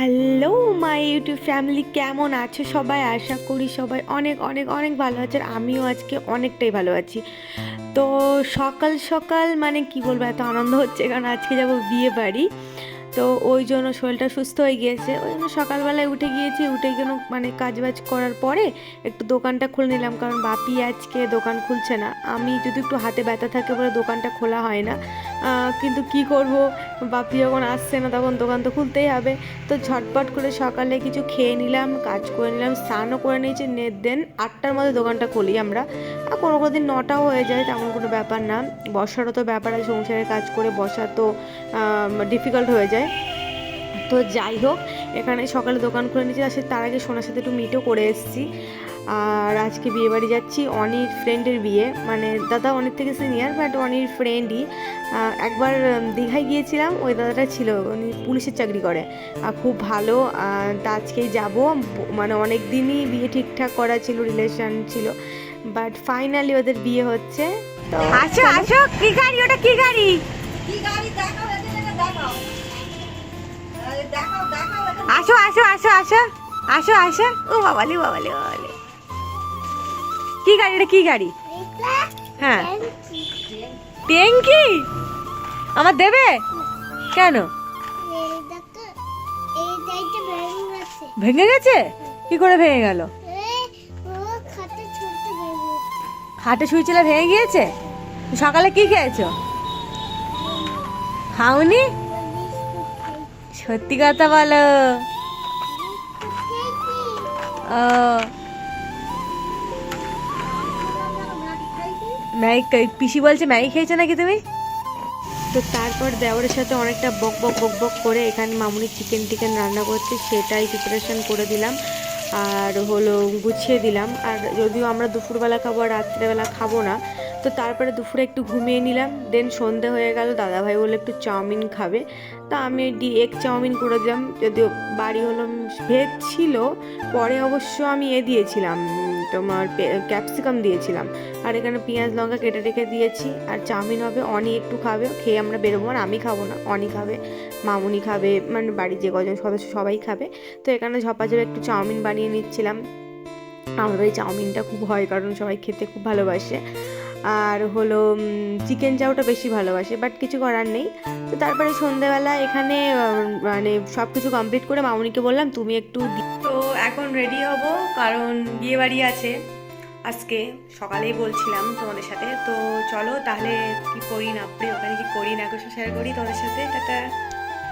Hello my YouTube family কেমন আছো? সবাই আশা করি সবাই অনেক অনেক অনেক ভালো আছে আর আমিও আজকে অনেকটাই ভালো আছি। তো সকাল সকাল মানে কি বলব, এত আনন্দ হচ্ছে কারণ আজকে যাব বিয়ে বাড়ি। তো ওই জন্য শরীরটা সুস্থ হয়ে গিয়েছে। ওই জন্য সকালবেলায় উঠে গিয়েছি, উঠে গেল মানে কাজ বাজ করার পরে একটু দোকানটা খুলে নিলাম। কারণ বাপি আজকে দোকান খুলছে না। আমি যদি একটু হাতে ব্যথা থাকে বলে দোকানটা খোলা হয় না। কিন্তু কি করব? বাপি যখন আসছে না তখন দোকান তো খুলতেই হবে। তো ঝটপট করে সকালে কিছু খেয়ে নিলাম, কাজ করে নিলাম, স্নানও করে নিয়েছি। নেট দেন আটটার মধ্যে দোকানটা খুলি আমরা। আর কোনো কোনো দিন নটাও হয়ে যায়, তেমন কোনো ব্যাপার না। বসারও তো ব্যাপার আছে সংসারের কাজ করে বসা তো ডিফিকাল্ট হয়ে যায়। তো যাই হোক এখানে সকালে দোকান খুলে নিয়েছি আসে তার আগে সোনার সাথে একটু মিটও করে এসেছি। আর আজকে বিয়ে বাড়ি যাচ্ছি অনির ফ্রেন্ডের বিয়ে। মানে দাদা অনির থেকে সিনিয়র বাট অনির ফ্রেন্ডই একবার দীঘায় গিয়েছিলাম ওই দাদাটা ছিল উনি পুলিশের চাকরি করে। আর খুব ভালো তা আজকেই যাব। মানে অনেক দিনই বিয়ে ঠিকঠাক করা ছিল রিলেশন ছিল। বাট ফাইনালি ওদের বিয়ে হচ্ছে তো আসো আসো কি গাড়ি? ওটা কি গাড়ি? আসো আসো আসো আসো আসো আসো। ও বাবালি বাবালি বাবালি কি গাড়ি এটা কি গাড়ি? হ্যাঁ। ট্যাঙ্কি। আমার দেবে? কেন? ভেঙে গেছে। কি করে ভেঙে গেল? খাটে শুয়েছিলে ভেঙে গিয়েছে? সকালে কি খেয়েছো? খাওনি? সত্যি কথা বলো। ও। ম্যাগি পিসি বলছে ম্যাগি খেয়েছো নাকি তুমি? তো তারপর দেওয়ারের সাথে অনেকটা বক বক বক বক করে এখানে মামুনি চিকেন টিকেন রান্না করছে, সেটাই প্রিপারেশন করে দিলাম। আর হলো গুছিয়ে দিলাম। আর যদিও আমরা দুপুরবেলা খাব আর রাত্রেবেলা খাব না তো তারপরে দুপুরে একটু ঘুমিয়ে নিলাম। দেন সন্ধে হয়ে গেল, দাদাভাই বলল একটু চাউমিন খাবে। তা আমি ডি এগ চাউমিন করে দিলাম। যদিও বাড়ি হলো ভেজ ছিল, পরে অবশ্য আমি এ দিয়েছিলাম, তোমার ক্যাপসিকাম দিয়েছিলাম। আর এখানে পেঁয়াজ লঙ্কা কেটে রেখে দিয়েছি। আর চাউমিন হবে, অনি একটু খাবে, খেয়ে আমরা বেরোবো। আর আমি খাব না, অনি খাবে, মামুনি খাবে মানে বাড়ির যে কজন সদস্য সবাই খাবে। তো এখানে ঝপাঝপ একটু চাউমিন বানিয়ে নিচ্ছিলাম। আমাদের এই চাউমিনটা খুব হয়, কারণ সবাই খেতে খুব ভালোবাসে। আর হলো চিকেন চাউটা বেশি ভালোবাসে বাট কিছু করার নেই। তো তারপরে সন্ধেবেলা এখানে মানে সব কিছু কমপ্লিট করে মামুনিকে বললাম, তুমি একটু তো এখন রেডি হব, কারণ বিয়ে বাড়ি আছে। আজকে সকালেই বলছিলাম তোমাদের সাথে। তো চলো তাহলে কি করি না করি, ওখানে কি করি না কিছু শেয়ার করি তোমাদের সাথে? টাটা।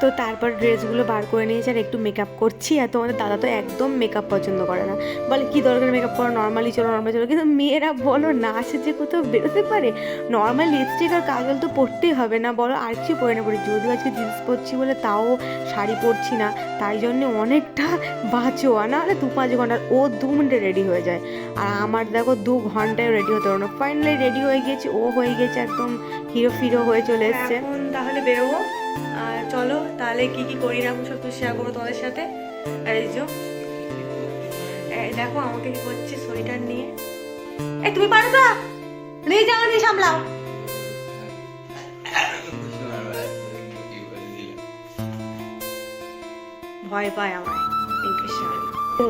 তো তারপর ড্রেসগুলো বার করে নিয়েছি আর একটু মেকআপ করছি। আর তোমাদের দাদা তো একদম মেকআপ পছন্দ করে না। বলে, কি দরকার মেকআপ করা? নর্মালি চলো নর্মালি চলো। কিন্তু মেয়েরা বলো, না সেজে কোথাও বেরোতে পারে। নর্মাল লিপস্টিক আর কাজল তো পরতেই হবে না। বলো, আর কিছু পরে না পড়ি। যদিও আজকে জিন্স পরছি বলে তাও শাড়ি পরছি না। তাই জন্য অনেকটা বাঁচো। না হলে দু পাঁচ ঘণ্টা, ও দু মিনিটে রেডি হয়ে যায়। আর আমার দেখো, দু ঘন্টায় রেডি হতে পারো না। ফাইনালি রেডি হয়ে গেছে ও হয়ে গেছে একদম হিরো ফিরো হয়ে চলে এসছে। তাহলে বেরোবো। চলো, তাহলে কি কি করি না, সব তো শেয়ার করব তোমাদের সাথে। দেখো আমাকে কি করছে সোয়েটার নিয়ে। এই তুমি পারো তো? নিয়ে যাও, নিয়ে সামলাও। ভয় পায় আমার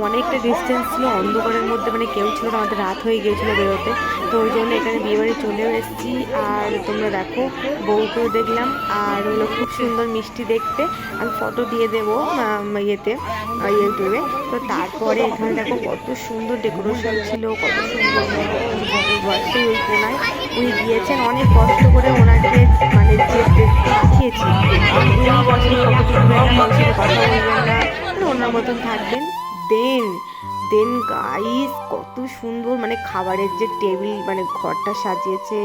অনেকটা ডিস্টেন্স ছিল, অন্ধকারের মধ্যে মানে কেউ ছিল না, আমাদের রাত হয়ে গিয়েছিল বেরোতে। তো ওই জন্য এখানে বিয়ে বাড়ি চলেও এসেছি। আর তোমরা দেখো, বউকেও দেখলাম। আর হলো খুব সুন্দর মিষ্টি দেখতে। আমি ফটো দিয়ে দেবো ইয়েতে ইউটিউবে। তো তারপরে এখানে দেখো কত সুন্দর ডেকোরেশন ছিল, কত সুন্দর বয়সে ওই কোনায় উনি গিয়েছেন। অনেক কষ্ট করে ওনাকে মানে পাঠিয়েছি। কথা বলবেন না। মানে ওনার মতন থাকবেন। দেন দেন গাইস কত সুন্দর মানে খাবারের যে টেবিল মানে ঘরটা সাজিয়েছে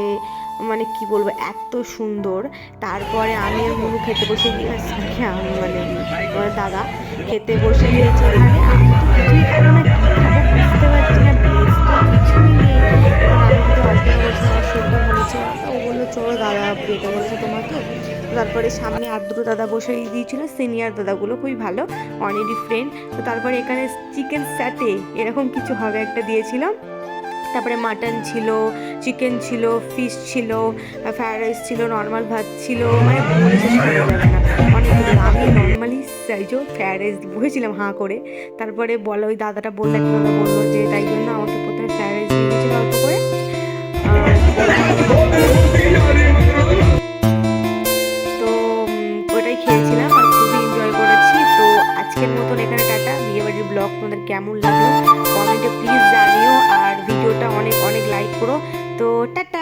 মানে কি বলব, এত সুন্দর। তারপরে আমি আর খেতে বসে গিয়েছি, আমি মানে দাদা খেতে বসে গিয়েছি মানে তারপরে সামনে আর দুটো দাদা বসে দিয়েছিল সিনিয়র দাদাগুলো খুবই ভালো অনেরই ফ্রেন্ড তো তারপরে এখানে চিকেন স্যাটে এরকম কিছু হবে একটা দিয়েছিলাম। তারপরে মাটন ছিল চিকেন ছিল ফিশ ছিল ফ্রায়েড রাইস ছিল নর্মাল ভাত ছিল মানে অনেক আমি নর্মালি চাইজও ফ্রায়েড রাইস বসেছিলাম, হাঁ করে। তারপরে বলো, ওই দাদাটা বলল বলল যে, তাই জন্য আমাকে প্রথমে ফ্রায়েড রাইস দিয়েছিল অল্প করে। কেমন লাগল? কমেন্টে প্লিজ জানিও আর ভিডিওটা অনেক অনেক লাইক করো। তো টাটা।